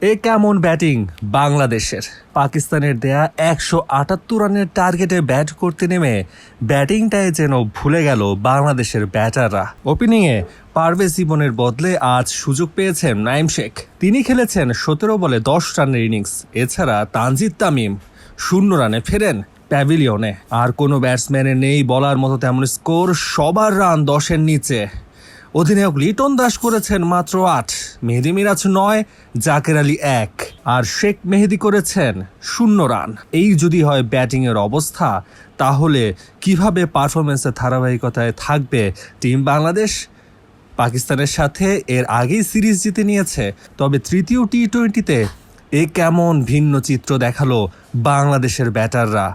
এ কেমন ব্যাটিং বাংলাদেশের? পাকিস্তানের দেয়া একশো আটাত্তর রানের টার্গেটে ব্যাট করতে নেমে ব্যাটিংটায় যেন ভুলে গেল বাংলাদেশের ব্যাটাররা। ওপেনিংয়ে পারভেজ জীবনের বদলে আজ সুযোগ পেয়েছেন নাইম শেখ। তিনি খেলেছেন সতেরো বলে দশ রানের ইনিংস। এছাড়া তানজিদ তামিম শূন্য রানে ফেরেন প্যাভিলিয়নে। আর কোনো ব্যাটসম্যানের নেই বলার মতো তেমন স্কোর, সবার রান দশের নিচে। অধিনায়ক লিটন দাস করেছেন মাত্র আট, মেহেদি মিরাজ নয়, জাকের আলী এক, আর শেখ মেহেদি করেছেন শূন্য রান। এই যদি হয় ব্যাটিংয়ের অবস্থা, তাহলে কীভাবে পারফরমেন্সের ধারাবাহিকতায় থাকবে টিম বাংলাদেশ? পাকিস্তানের সাথে এর আগেই সিরিজ জিতে নিয়েছে, তবে তৃতীয় টি টোয়েন্টিতে এ কেমন ভিন্ন চিত্র দেখাল বাংলাদেশের ব্যাটাররা?